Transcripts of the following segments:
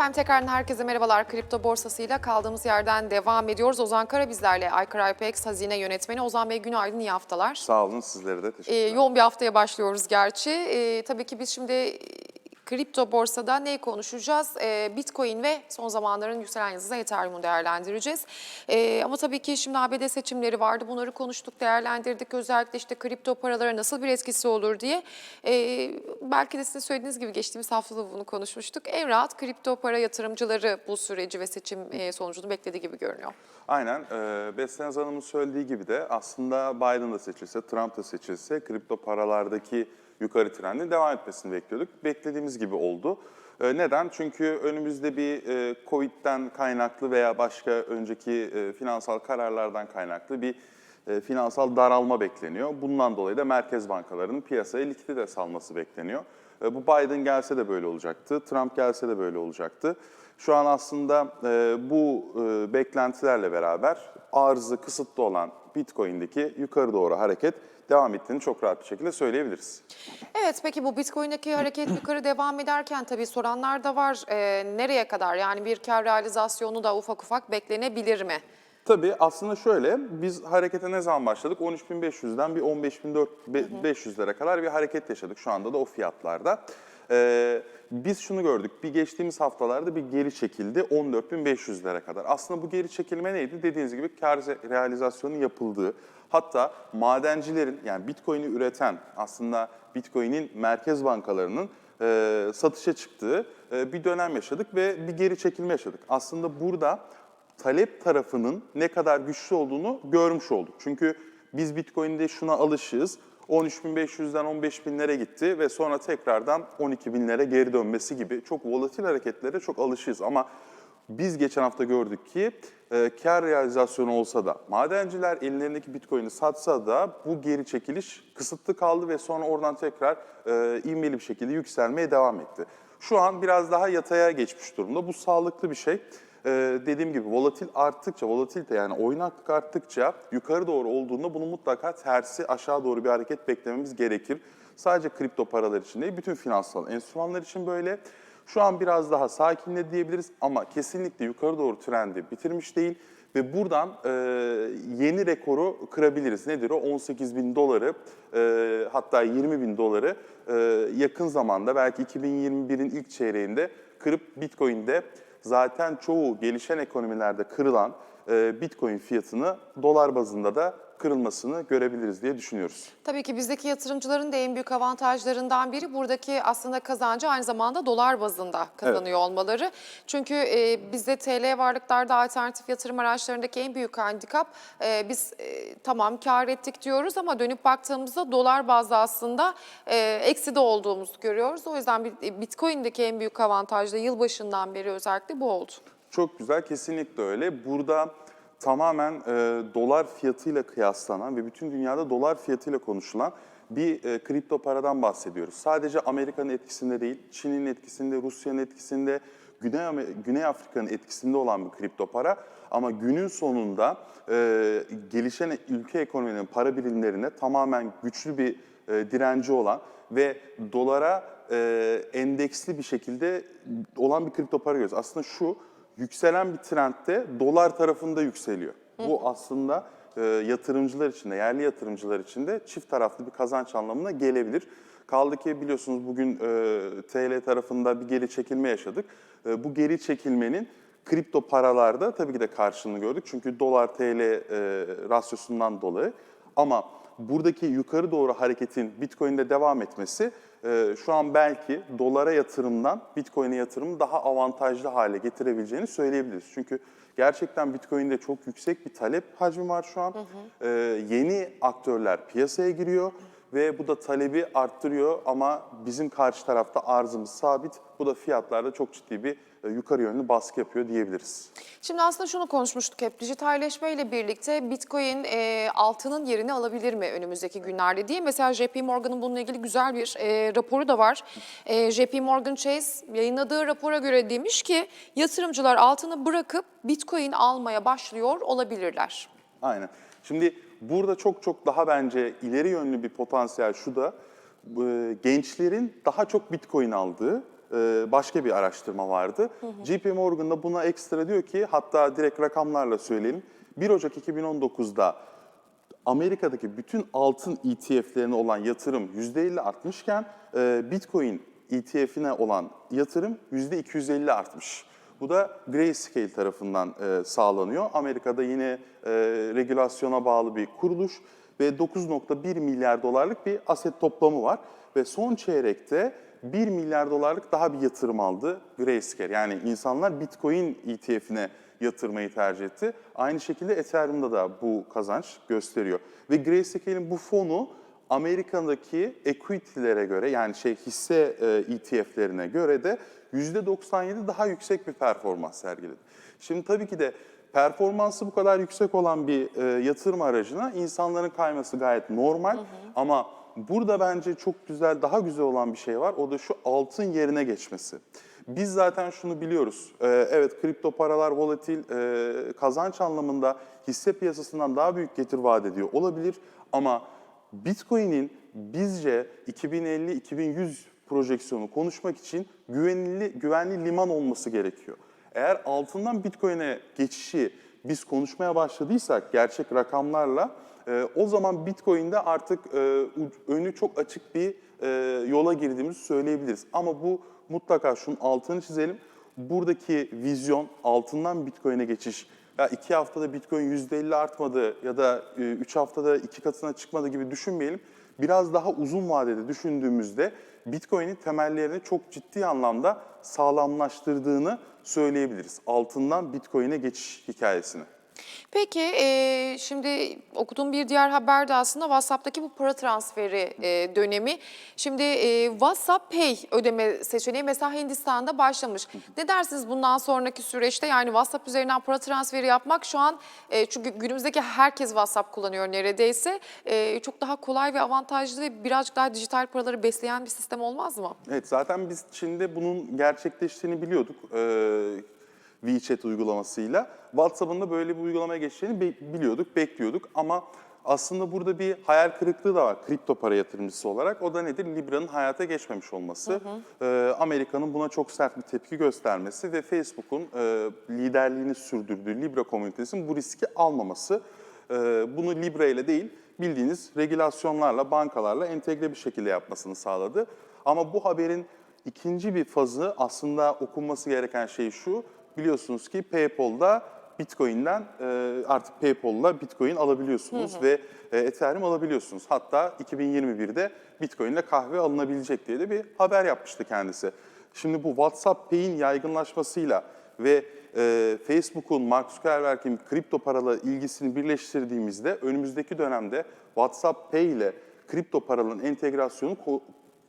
Efendim tekrardan herkese merhabalar. Kripto borsasıyla kaldığımız yerden devam ediyoruz. Ozan Kara bizlerle. Aykara IPX hazine yönetmeni. Ozan Bey günaydın, iyi haftalar. Sağ olun sizlere de Ee, teşekkürler. yoğun bir haftaya başlıyoruz gerçi. Ee, tabii ki biz şimdi kripto borsada neyi konuşacağız? Ee, Bitcoin ve son zamanların yükselen yıldızı Ethereum'u değerlendireceğiz. Ee, ama tabii ki şimdi ABD seçimleri vardı. Bunları konuştuk, değerlendirdik. Özellikle işte kripto paralara nasıl bir etkisi olur diye. Ee, belki de sizin söylediğiniz gibi geçtiğimiz hafta da bunu konuşmuştuk. En rahat kripto para yatırımcıları bu süreci ve seçim e, sonucunu beklediği gibi görünüyor. Aynen. E, Besleniz Hanım'ın söylediği gibi de aslında Biden da seçilse, Trump da seçilse kripto paralardaki yukarı trendin devam etmesini bekliyorduk. Beklediğimiz gibi oldu. E, neden? Çünkü önümüzde bir e, Covid'den kaynaklı veya başka önceki e, finansal kararlardan kaynaklı bir e, finansal daralma bekleniyor. Bundan dolayı da merkez bankalarının piyasaya likidite salması bekleniyor. Bu Biden gelse de böyle olacaktı, Trump gelse de böyle olacaktı. Şu an aslında e, bu e, beklentilerle beraber arzı kısıtlı olan Bitcoin'deki yukarı doğru hareket devam ettiğini çok rahat bir şekilde söyleyebiliriz. Evet peki bu Bitcoin'deki hareket yukarı devam ederken tabii soranlar da var. Ee, nereye kadar yani bir kar realizasyonu da ufak ufak beklenebilir mi? Tabii aslında şöyle, biz harekete ne zaman başladık? 13.500'den bir 15.500'lere kadar bir hareket yaşadık şu anda da o fiyatlarda. Ee, biz şunu gördük, bir geçtiğimiz haftalarda bir geri çekildi 14.500'lere kadar. Aslında bu geri çekilme neydi? Dediğiniz gibi kar realizasyonu yapıldığı, hatta madencilerin yani Bitcoin'i üreten aslında Bitcoin'in merkez bankalarının e, satışa çıktığı e, bir dönem yaşadık ve bir geri çekilme yaşadık. Aslında burada talep tarafının ne kadar güçlü olduğunu görmüş olduk. Çünkü biz Bitcoin'de şuna alışığız. 13.500'den 15.000'lere gitti ve sonra tekrardan 12.000'lere geri dönmesi gibi çok volatil hareketlere çok alışığız. Ama biz geçen hafta gördük ki e, kar realizasyonu olsa da madenciler ellerindeki Bitcoin'i satsa da bu geri çekiliş kısıtlı kaldı ve sonra oradan tekrar e, ivmeli bir şekilde yükselmeye devam etti. Şu an biraz daha yataya geçmiş durumda. Bu sağlıklı bir şey. Ee, dediğim gibi volatil arttıkça, volatilite yani oynaklık arttıkça yukarı doğru olduğunda bunun mutlaka tersi aşağı doğru bir hareket beklememiz gerekir. Sadece kripto paralar için değil, bütün finansal enstrümanlar için böyle. Şu an biraz daha sakinle diyebiliriz ama kesinlikle yukarı doğru trendi bitirmiş değil. Ve buradan e, yeni rekoru kırabiliriz. Nedir o? 18 bin doları e, hatta 20 bin doları e, yakın zamanda belki 2021'in ilk çeyreğinde kırıp Bitcoin'de zaten çoğu gelişen ekonomilerde kırılan e, Bitcoin fiyatını dolar bazında da kırılmasını görebiliriz diye düşünüyoruz. Tabii ki bizdeki yatırımcıların da en büyük avantajlarından biri buradaki aslında kazancı aynı zamanda dolar bazında kazanıyor olmaları. Çünkü e, bizde TL varlıklarda alternatif yatırım araçlarındaki en büyük handikap e, biz e, tamam kar ettik diyoruz ama dönüp baktığımızda dolar bazda aslında e, ekside olduğumuzu görüyoruz. O yüzden bir- Bitcoin'deki en büyük avantaj da yılbaşından beri özellikle bu oldu. Çok güzel, kesinlikle öyle. Burada tamamen e, dolar fiyatıyla kıyaslanan ve bütün dünyada dolar fiyatıyla konuşulan bir e, kripto paradan bahsediyoruz. Sadece Amerika'nın etkisinde değil, Çin'in etkisinde, Rusya'nın etkisinde, Güney, Güney Afrika'nın etkisinde olan bir kripto para. Ama günün sonunda e, gelişen ülke ekonomilerinin para birimlerine tamamen güçlü bir e, direnci olan ve dolara e, endeksli bir şekilde olan bir kripto para görüyoruz. Aslında şu, yükselen bir trendde dolar tarafında yükseliyor. Bu aslında e, yatırımcılar için de, yerli yatırımcılar için de çift taraflı bir kazanç anlamına gelebilir. Kaldı ki biliyorsunuz bugün e, TL tarafında bir geri çekilme yaşadık. E, bu geri çekilmenin kripto paralarda tabii ki de karşılığını gördük. Çünkü dolar TL e, rasyosundan dolayı. Ama buradaki yukarı doğru hareketin Bitcoin'de devam etmesi e, şu an belki dolara yatırımdan Bitcoin'e yatırımı daha avantajlı hale getirebileceğini söyleyebiliriz. Çünkü gerçekten Bitcoin'de çok yüksek bir talep hacmi var şu an. E, yeni aktörler piyasaya giriyor ve bu da talebi arttırıyor ama bizim karşı tarafta arzımız sabit. Bu da fiyatlarda çok ciddi bir yukarı yönlü baskı yapıyor diyebiliriz. Şimdi aslında şunu konuşmuştuk hep. Dijitalleşme ile birlikte Bitcoin e, altının yerini alabilir mi önümüzdeki günlerde diye. Mesela JP Morgan'ın bununla ilgili güzel bir e, raporu da var. E, JP Morgan Chase yayınladığı rapora göre demiş ki yatırımcılar altını bırakıp Bitcoin almaya başlıyor olabilirler. Aynen. Şimdi burada çok çok daha bence ileri yönlü bir potansiyel şu da e, gençlerin daha çok Bitcoin aldığı e, başka bir araştırma vardı. JP Morgan da buna ekstra diyor ki hatta direkt rakamlarla söyleyelim. 1 Ocak 2019'da Amerika'daki bütün altın ETF'lerine olan yatırım %50 artmışken e, Bitcoin ETF'ine olan yatırım %250 artmış. Bu da Grayscale tarafından e, sağlanıyor. Amerika'da yine e, regülasyona bağlı bir kuruluş ve 9.1 milyar dolarlık bir aset toplamı var. Ve son çeyrekte 1 milyar dolarlık daha bir yatırım aldı Grayscale. Yani insanlar Bitcoin ETF'ine yatırmayı tercih etti. Aynı şekilde Ethereum'da da bu kazanç gösteriyor. Ve Grayscale'in bu fonu Amerika'daki equity'lere göre yani şey hisse e, ETF'lerine göre de %97 daha yüksek bir performans sergiledi. Şimdi tabii ki de performansı bu kadar yüksek olan bir e, yatırım aracına insanların kayması gayet normal ama burada bence çok güzel, daha güzel olan bir şey var. O da şu altın yerine geçmesi. Biz zaten şunu biliyoruz. Ee, evet kripto paralar volatil, e, kazanç anlamında hisse piyasasından daha büyük getir vaat ediyor olabilir. Ama Bitcoin'in bizce 2050-2100 projeksiyonu konuşmak için güvenli, güvenli liman olması gerekiyor. Eğer altından Bitcoin'e geçişi biz konuşmaya başladıysak gerçek rakamlarla e, o zaman Bitcoin'de artık e, önü çok açık bir e, yola girdiğimizi söyleyebiliriz. Ama bu mutlaka şunun altını çizelim. Buradaki vizyon altından Bitcoin'e geçiş ya iki haftada Bitcoin %50 artmadı ya da e, üç haftada iki katına çıkmadı gibi düşünmeyelim. Biraz daha uzun vadede düşündüğümüzde Bitcoin'in temellerini çok ciddi anlamda sağlamlaştırdığını söyleyebiliriz. Altından Bitcoin'e geçiş hikayesini. Peki e, şimdi okuduğum bir diğer haber de aslında WhatsApp'taki bu para transferi e, dönemi. Şimdi e, WhatsApp Pay ödeme seçeneği mesela Hindistan'da başlamış. Ne dersiniz bundan sonraki süreçte yani WhatsApp üzerinden para transferi yapmak şu an e, çünkü günümüzdeki herkes WhatsApp kullanıyor neredeyse. E, çok daha kolay ve avantajlı ve birazcık daha dijital paraları besleyen bir sistem olmaz mı? Evet zaten biz Çin'de bunun gerçekleştiğini biliyorduk. Ee, WeChat uygulamasıyla. WhatsApp'ın da böyle bir uygulamaya geçeceğini be- biliyorduk, bekliyorduk ama aslında burada bir hayal kırıklığı da var kripto para yatırımcısı olarak. O da nedir? Libra'nın hayata geçmemiş olması. Ee, Amerika'nın buna çok sert bir tepki göstermesi ve Facebook'un e, liderliğini sürdürdüğü Libra komünitesinin bu riski almaması. Ee, bunu Libra ile değil, bildiğiniz regülasyonlarla, bankalarla entegre bir şekilde yapmasını sağladı. Ama bu haberin ikinci bir fazı aslında okunması gereken şey şu. Biliyorsunuz ki PayPal'da Bitcoin'den e, artık PayPal'la Bitcoin alabiliyorsunuz ve e, Ethereum alabiliyorsunuz. Hatta 2021'de Bitcoin'le kahve alınabilecek diye de bir haber yapmıştı kendisi. Şimdi bu WhatsApp Pay'in yaygınlaşmasıyla ve e, Facebook'un, Mark Zuckerberg'in kripto paralı ilgisini birleştirdiğimizde önümüzdeki dönemde WhatsApp Pay ile kripto paraların entegrasyonu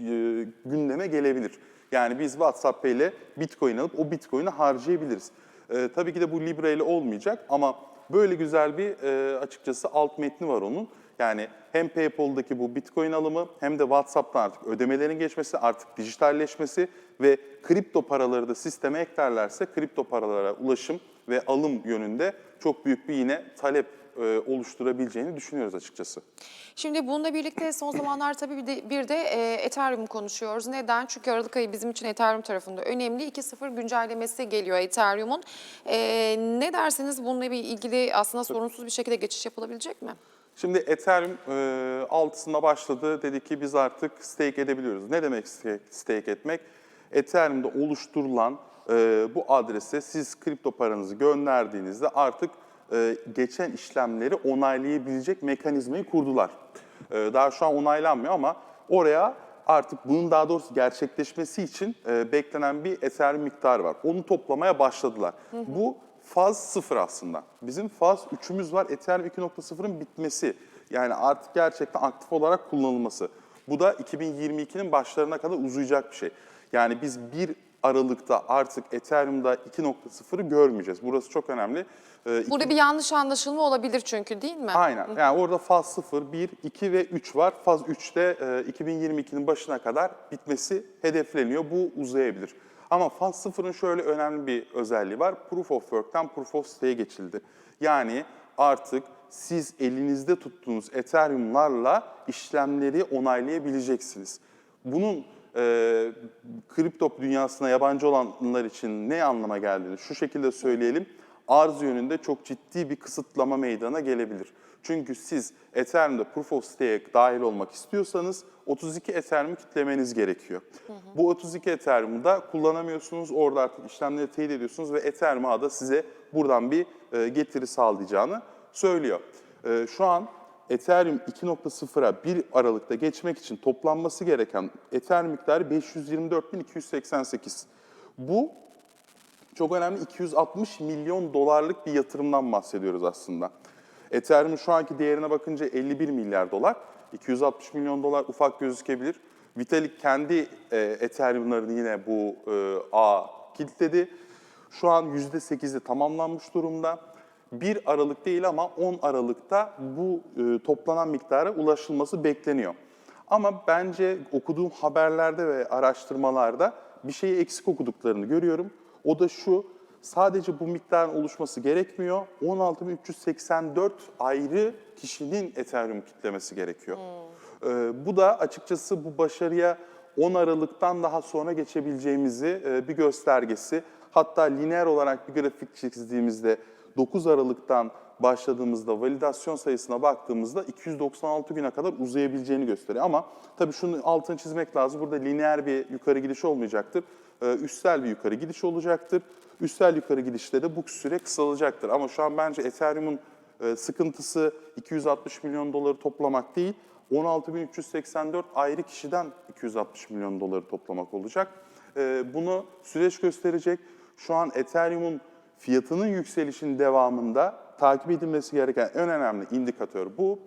e, gündeme gelebilir. Yani biz WhatsApp Pay ile Bitcoin alıp o Bitcoin'i harcayabiliriz. E, tabii ki de bu Libra ile olmayacak ama böyle güzel bir e, açıkçası alt metni var onun. Yani hem PayPal'daki bu Bitcoin alımı hem de WhatsApp'tan artık ödemelerin geçmesi, artık dijitalleşmesi ve kripto paraları da sisteme eklerlerse kripto paralara ulaşım ve alım yönünde çok büyük bir yine talep e, oluşturabileceğini düşünüyoruz açıkçası. Şimdi bununla birlikte son zamanlar tabii bir de, bir de e, Ethereum konuşuyoruz. Neden? Çünkü Aralık ayı bizim için Ethereum tarafında önemli. 2.0 güncellemesi geliyor Ethereum'un. E, ne dersiniz bununla bir ilgili aslında sorunsuz bir şekilde geçiş yapılabilecek mi? Şimdi Ethereum e, altısında başladı. Dedi ki biz artık stake edebiliyoruz. Ne demek stake, stake etmek? Ethereum'da oluşturulan e, bu adrese siz kripto paranızı gönderdiğinizde artık e, geçen işlemleri onaylayabilecek mekanizmayı kurdular. E, daha şu an onaylanmıyor ama oraya artık bunun daha doğrusu gerçekleşmesi için e, beklenen bir Ethereum miktarı var. Onu toplamaya başladılar. Bu faz sıfır aslında. Bizim faz 3'ümüz var. Ethereum 2.0'ın bitmesi. Yani artık gerçekten aktif olarak kullanılması. Bu da 2022'nin başlarına kadar uzayacak bir şey. Yani biz 1 Aralık'ta artık Ethereum'da 2.0'ı görmeyeceğiz. Burası çok önemli. Ee, iki- Burada bir yanlış anlaşılma olabilir çünkü değil mi? Aynen. Yani orada faz 0, 1, 2 ve 3 var. Faz 3'te e, 2022'nin başına kadar bitmesi hedefleniyor. Bu uzayabilir. Ama faz 0'ın şöyle önemli bir özelliği var. Proof of Work'tan Proof of Stake'e geçildi. Yani artık siz elinizde tuttuğunuz Ethereum'larla işlemleri onaylayabileceksiniz. Bunun e, kripto dünyasına yabancı olanlar için ne anlama geldiğini şu şekilde söyleyelim. Arz yönünde çok ciddi bir kısıtlama meydana gelebilir. Çünkü siz Ethereum'da Proof of Stake'e dahil olmak istiyorsanız 32 Ethereum'u kitlemeniz gerekiyor. Bu 32 Ethereum'u da kullanamıyorsunuz. Orada artık işlemleri teyit ediyorsunuz ve Ethereum ağı da size buradan bir e, getiri sağlayacağını söylüyor. E, Şu an Ethereum 2.0'a 1 Aralık'ta geçmek için toplanması gereken Ethereum miktarı 524.288. Bu çok önemli 260 milyon dolarlık bir yatırımdan bahsediyoruz aslında. Ethereum'un şu anki değerine bakınca 51 milyar dolar. 260 milyon dolar ufak gözükebilir. Vitalik kendi e, Ethereum'larını yine bu e, ağa kilitledi. Şu an %8'i tamamlanmış durumda. 1 Aralık değil ama 10 Aralık'ta bu e, toplanan miktara ulaşılması bekleniyor. Ama bence okuduğum haberlerde ve araştırmalarda bir şeyi eksik okuduklarını görüyorum. O da şu, sadece bu miktarın oluşması gerekmiyor. 16.384 ayrı kişinin Ethereum kitlemesi gerekiyor. Ee, bu da açıkçası bu başarıya 10 Aralık'tan daha sonra geçebileceğimizi e, bir göstergesi. Hatta lineer olarak bir grafik çizdiğimizde 9 Aralık'tan başladığımızda validasyon sayısına baktığımızda 296 güne kadar uzayabileceğini gösteriyor. Ama tabii şunu altını çizmek lazım. Burada lineer bir yukarı gidiş olmayacaktır. Ee, Üstel bir yukarı gidiş olacaktır. Üstel yukarı gidişte de bu süre kısalacaktır. Ama şu an bence Ethereum'un e, sıkıntısı 260 milyon doları toplamak değil, 16.384 ayrı kişiden 260 milyon doları toplamak olacak. Ee, Bunu süreç gösterecek. Şu an Ethereum'un fiyatının yükselişin devamında takip edilmesi gereken en önemli indikatör bu.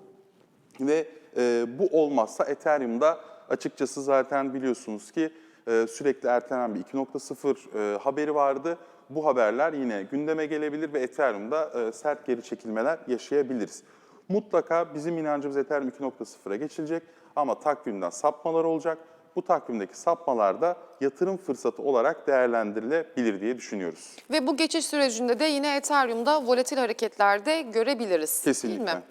Ve e, bu olmazsa Ethereum'da açıkçası zaten biliyorsunuz ki e, sürekli ertelenen bir 2.0 e, haberi vardı. Bu haberler yine gündeme gelebilir ve Ethereum'da e, sert geri çekilmeler yaşayabiliriz. Mutlaka bizim inancımız Ethereum 2.0'a geçilecek ama takvimden sapmalar olacak. Bu takvimdeki sapmalar da yatırım fırsatı olarak değerlendirilebilir diye düşünüyoruz. Ve bu geçiş sürecinde de yine Ethereum'da volatil hareketlerde görebiliriz. Kesinlikle. Değil mi?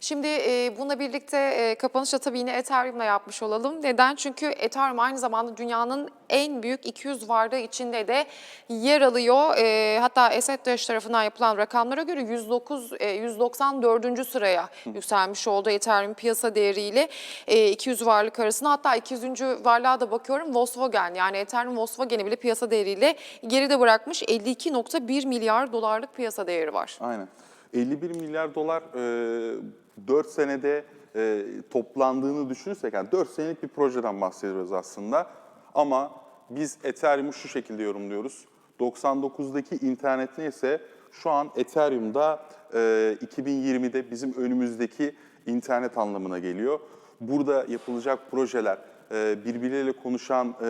Şimdi e, bununla birlikte e, kapanışta tabii yine Ethereum'la yapmış olalım. Neden? Çünkü Ethereum aynı zamanda dünyanın en büyük 200 varlığı içinde de yer alıyor. E, hatta Asset Dash tarafından yapılan rakamlara göre 109 e, 194. sıraya yükselmiş oldu Ethereum piyasa değeriyle e, 200 varlık arasında. Hatta 200. varlığa da bakıyorum Volkswagen yani Ethereum Volkswagen'i bile piyasa değeriyle geride bırakmış 52.1 milyar dolarlık piyasa değeri var. Aynen. 51 milyar dolar e, 4 senede e, toplandığını düşünürsek, yani 4 senelik bir projeden bahsediyoruz aslında. Ama biz Ethereum'u şu şekilde yorumluyoruz. 99'daki internet neyse şu an Ethereum'da e, 2020'de bizim önümüzdeki internet anlamına geliyor. Burada yapılacak projeler, birbirleriyle konuşan e,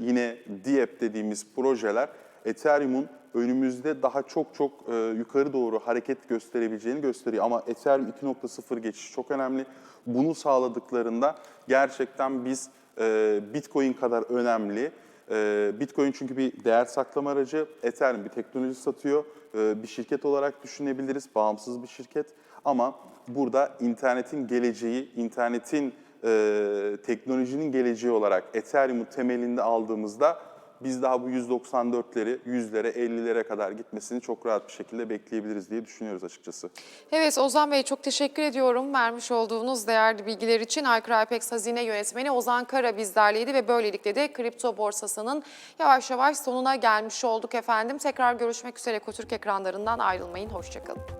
yine DApp dediğimiz projeler Ethereum'un önümüzde daha çok çok e, yukarı doğru hareket gösterebileceğini gösteriyor. Ama Ethereum 2.0 geçişi çok önemli. Bunu sağladıklarında gerçekten biz e, Bitcoin kadar önemli. E, Bitcoin çünkü bir değer saklama aracı, Ethereum bir teknoloji satıyor. E, bir şirket olarak düşünebiliriz, bağımsız bir şirket. Ama burada internetin geleceği, internetin e, teknolojinin geleceği olarak Ethereum'u temelinde aldığımızda biz daha bu 194'leri 100'lere 50'lere kadar gitmesini çok rahat bir şekilde bekleyebiliriz diye düşünüyoruz açıkçası. Evet Ozan Bey çok teşekkür ediyorum vermiş olduğunuz değerli bilgiler için. Aykır Ipex Hazine Yönetmeni Ozan Kara bizlerleydi ve böylelikle de kripto borsasının yavaş yavaş sonuna gelmiş olduk efendim. Tekrar görüşmek üzere Kotürk ekranlarından ayrılmayın. Hoşçakalın.